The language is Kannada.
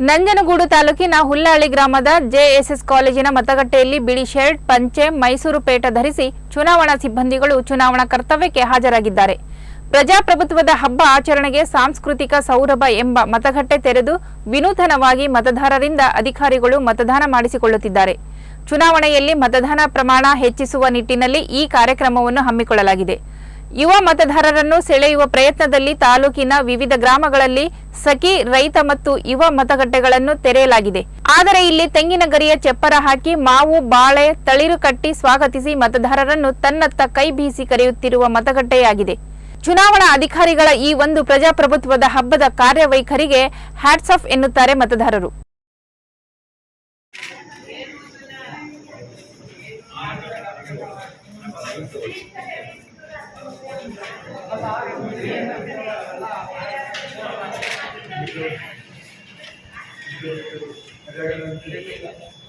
ನಂಜನಗೂಡು ತಾಲೂಕಿನ ಹುಲ್ಲಹಳ್ಳಿ ಗ್ರಾಮದ ಜೆಎಸ್ಎಸ್ ಕಾಲೇಜಿನ ಮತಗಟ್ಟೆಯಲ್ಲಿ ಬಿಳಿ ಶರ್ಟ್, ಪಂಚೆ, ಮೈಸೂರು ಪೇಟ ಧರಿಸಿ ಚುನಾವಣಾ ಸಿಬ್ಬಂದಿಗಳು ಚುನಾವಣಾ ಕರ್ತವ್ಯಕ್ಕೆ ಹಾಜರಾಗಿದ್ದಾರೆ. ಪ್ರಜಾಪ್ರಭುತ್ವದ ಹಬ್ಬ ಆಚರಣೆಗೆ ಸಾಂಸ್ಕೃತಿಕ ಸೌರಭ ಎಂಬ ಮತಗಟ್ಟೆ ತೆರೆದು ವಿನೂತನವಾಗಿ ಮತದಾರರಿಂದ ಅಧಿಕಾರಿಗಳು ಮತದಾನ ಮಾಡಿಸಿಕೊಳ್ಳುತ್ತಿದ್ದಾರೆ. ಚುನಾವಣೆಯಲ್ಲಿ ಮತದಾನ ಪ್ರಮಾಣ ಹೆಚ್ಚಿಸುವ ನಿಟ್ಟಿನಲ್ಲಿ ಈ ಕಾರ್ಯಕ್ರಮವನ್ನು ಹಮ್ಮಿಕೊಳ್ಳಲಾಗಿದೆ. ಯುವ ಮತದಾರರನ್ನು ಸೆಳೆಯುವ ಪ್ರಯತ್ನದಲ್ಲಿ ತಾಲೂಕಿನ ವಿವಿಧ ಗ್ರಾಮಗಳಲ್ಲಿ ಸಖಿ, ರೈತ ಮತ್ತು ಯುವ ಮತಗಟ್ಟೆಗಳನ್ನು ತೆರೆಯಲಾಗಿದೆ. ಆದರೆ ಇಲ್ಲಿ ತೆಂಗಿನ ಗರಿಯ ಚಪ್ಪರ ಹಾಕಿ ಮಾವು, ಬಾಳೆ, ತಳಿರು ಕಟ್ಟಿ ಸ್ವಾಗತಿಸಿ ಮತದಾರರನ್ನು ತನ್ನತ್ತ ಕೈ ಬೀಸಿ ಕರೆಯುತ್ತಿರುವ ಮತಗಟ್ಟೆಯಾಗಿದೆ. ಚುನಾವಣಾ ಅಧಿಕಾರಿಗಳ ಈ ಒಂದು ಪ್ರಜಾಪ್ರಭುತ್ವದ ಹಬ್ಬದ ಕಾರ್ಯವೈಖರಿಗೆ ಹ್ಯಾಟ್ಸ್ ಆಫ್ ಎನ್ನುತ್ತಾರೆ ಮತದಾರರು. Thank you.